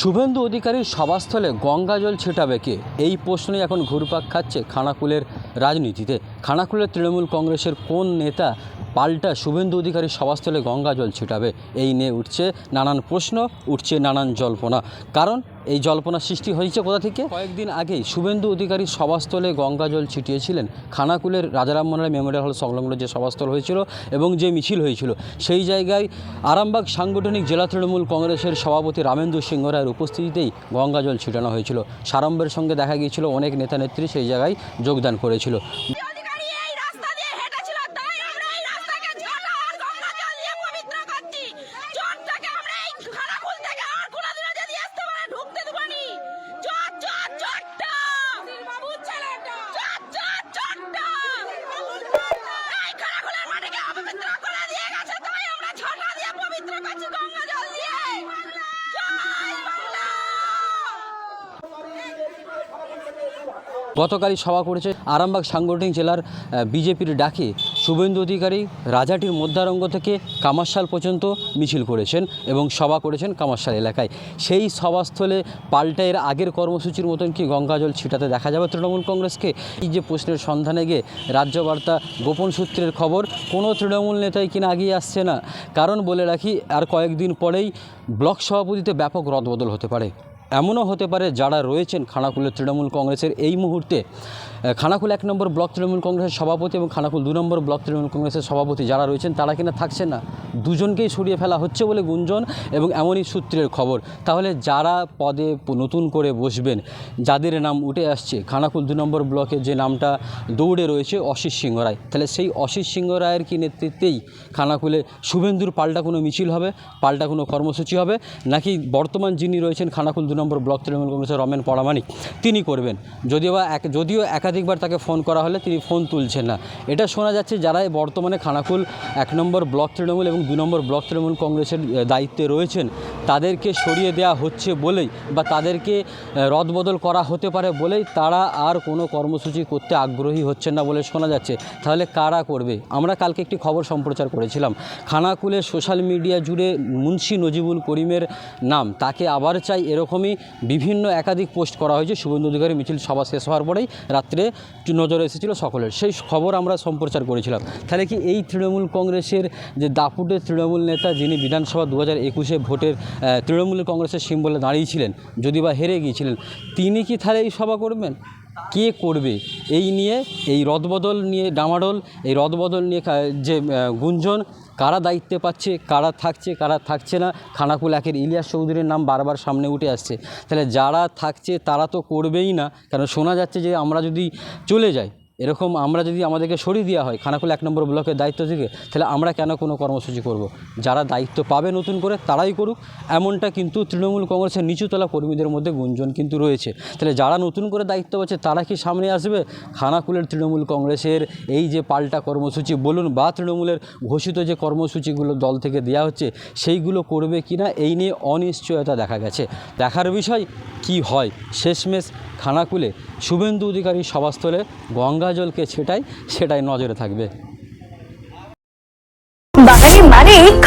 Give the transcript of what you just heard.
শুভেন্দু অধিকারীর সভাস্থলে গঙ্গা জল ছেটাবে কে? এই প্রশ্নই এখন ঘুরপাক খাচ্ছে খানাকুলের রাজনীতিতে। খানাকুলের তৃণমূল কংগ্রেসের কোন নেতা পাল্টা শুভেন্দু অধিকারী সভাস্থলে গঙ্গা জল ছিটাবে। এই নিয়ে উঠছে নানান প্রশ্ন, উঠছে নানান জল্পনা। কারণ এই জল্পনা সৃষ্টি হয়েছে কোথা থেকে? কয়েকদিন আগেই শুভেন্দু অধিকারী সভাস্থলে গঙ্গা জল ছিটিয়েছিলেন। খানাকুলের রাজারাম মোহন মেমোরিয়াল হল সংলগ্ন যে সভাস্থল হয়েছিল এবং যে মিছিল হয়েছিল, সেই জায়গায় আরামবাগ সাংগঠনিক জেলা তৃণমূল কংগ্রেসের সভাপতি রামেন্দু সিংহ রায়ের উপস্থিতিতেই গঙ্গা জল ছিটানো হয়েছিল। সারম্বের সঙ্গে দেখা গিয়েছিল, অনেক নেতা নেত্রী সেই জায়গায় যোগদান করেছিল অধিকারী এই রাস্তা দিয়ে হেঁটেছিল তাই আমরা এই রাস্তাকে জল আর গঙ্গা জল দিয়ে পবিত্র করছি জলটাকে আমরা এই খানাকুল থেকে আর কোনোদিনও যদি আসতে পারে ঢুকতে দেবনি জট জট জটটা বাবু ছেলেটা জট জট জটটা এই খানাকুলের মাটিকে অপবিত্র করে দিয়ে গেছে তাই আমরা ঝর্ণা দিয়ে পবিত্র করছি গঙ্গা জল দিয়ে জয় বাংলা গতকালই সভা করেছে আরামবাগ সাংগঠনিক জেলার বিজেপির ডাকে। শুভেন্দু অধিকারী রাজাটির মধ্যারঙ্গ থেকে কামারশাল পর্যন্ত মিছিল করেছেন এবং সভা করেছেন কামারশাল এলাকায়। সেই সভাস্থলে পাল্টা এর আগের কর্মসূচির মতন কি গঙ্গাজল ছিটাতে দেখা যাবে তৃণমূল কংগ্রেসকে? এই যে প্রশ্নের সন্ধানে গিয়ে রাজ্যবার্তা গোপন সূত্রের খবর, কোনো তৃণমূল নেতাই কিনা এগিয়ে আসছে না। কারণ বলে রাখি, আর কয়েকদিন পরেই ব্লক সভাপতিতে ব্যাপক রদবদল হতে পারে। এমনও হতে পারে যারা রয়েছেন খানাকুলের তৃণমূল কংগ্রেসের এই মুহূর্তে। খানাকুল এক নম্বর ব্লক তৃণমূল কংগ্রেসের সভাপতি এবং খানাকুল দু নম্বর ব্লক তৃণমূল কংগ্রেসের সভাপতি যারা রয়েছেন, তারা কিনা থাকছেন না? দুজনকেই সরিয়ে ফেলা হচ্ছে বলে গুঞ্জন এবং এমনই সূত্রের খবর। তাহলে যারা পদে নতুন করে বসবেন, যাদের নাম উঠে আসছে, খানাকুল দু নম্বর ব্লকে যে নামটা দৌড়ে রয়েছে অশিস সিংহ রায়। তাহলে সেই অশিস সিংহ রায়ের কি নেতৃত্বেই খানাকুলে শুভেন্দুর পাল্টা কোনো মিছিল হবে, পাল্টা কোনো কর্মসূচি হবে? নাকি বর্তমান যিনি রয়েছেন খানাকুল দু নম্বর ব্লক তৃণমূল কংগ্রেসের রমেন পরামানিক তিনি করবেন। যদিও বা এক যদিও একাধিকবার তাকে ফোন করা হলে তিনি ফোন তুলছেন না। এটা শোনা যাচ্ছে যারা এই বর্তমানে খানাকুল এক নম্বর ব্লক তৃণমূল এবং দু নম্বর ব্লক তৃণমূল কংগ্রেসের দায়িত্বে রয়েছেন, তাদেরকে সরিয়ে দেওয়া হচ্ছে বলেই বা তাদেরকে রদবদল করা হতে পারে বলেই তারা আর কোনো কর্মসূচি করতে আগ্রহী হচ্ছেন না বলে শোনা যাচ্ছে। তাহলে কারা করবে? আমরা কালকে একটি খবর সম্প্রচার করেছিলাম। খানাকুলে সোশ্যাল মিডিয়া জুড়ে মুন্সি নজিবুল করিমের নাম, তাকে আবার চাই এরকমই বিভিন্ন একাধিক পোস্ট করা হয়েছে। শুভেন্দু অধিকারী মিছিল সভা শেষ হওয়ার পরেই রাত্রে নজরে এসেছিল সকলের। সেই খবর আমরা সম্প্রচার করেছিলাম। তাহলে কি এই তৃণমূল কংগ্রেসের যে দাপুটের তৃণমূল নেতা যিনি বিধানসভা দু হাজার একুশে ভোটের তৃণমূল কংগ্রেসের সিম্বলে দাঁড়িয়েছিলেন, যদি বা হেরে গিয়েছিলেন, তিনি কি তাহলে এই সভা করবেন? কে করবে? এই নিয়ে, এই রদবদল নিয়ে ডামাডোল, এই রদবদল নিয়ে যে গুঞ্জন কারা দায়িত্বে পাচ্ছে, কারা থাকছে কারা থাকছে না, খানাকুল একের ইলিয়াস চৌধুরীর নাম বারবার সামনে উঠে আসছে। তাহলে যারা থাকছে তারা তো করবেই না। কারণ শোনা যাচ্ছে যে আমরা যদি চলে যাই এরকম আমরা যদি আমাদেরকে সরিয়ে দেওয়া হয়, খানাকুল এক নম্বর ব্লকের দায়িত্ব থেকে, তাহলে আমরা কেন কোনো কর্মসূচি করব। যারা দায়িত্ব পাবে নতুন করে, তারাই করুক। এমনটা কিন্তু তৃণমূল কংগ্রেসের নিচুতলা কর্মীদের মধ্যে গুঞ্জন কিন্তু রয়েছে। তাহলে যারা নতুন করে দায়িত্ব পাচ্ছে, তারা কি সামনে আসবে? খানাকুলের তৃণমূল কংগ্রেসের এই যে পাল্টা কর্মসূচি, বলুন বা তৃণমূলের ঘোষিত যে কর্মসূচিগুলো দল থেকে দেওয়া হচ্ছে, সেইগুলো করবে কি না এই নিয়ে অনিশ্চয়তা দেখা গেছে। দেখার বিষয়, কি হয়? শেষমেশ খানাকুলে শুভেন্দু অধিকারী সভাস্থলে গঙ্গাজলকে ছেটাই সেটাই নজরে থাকবে।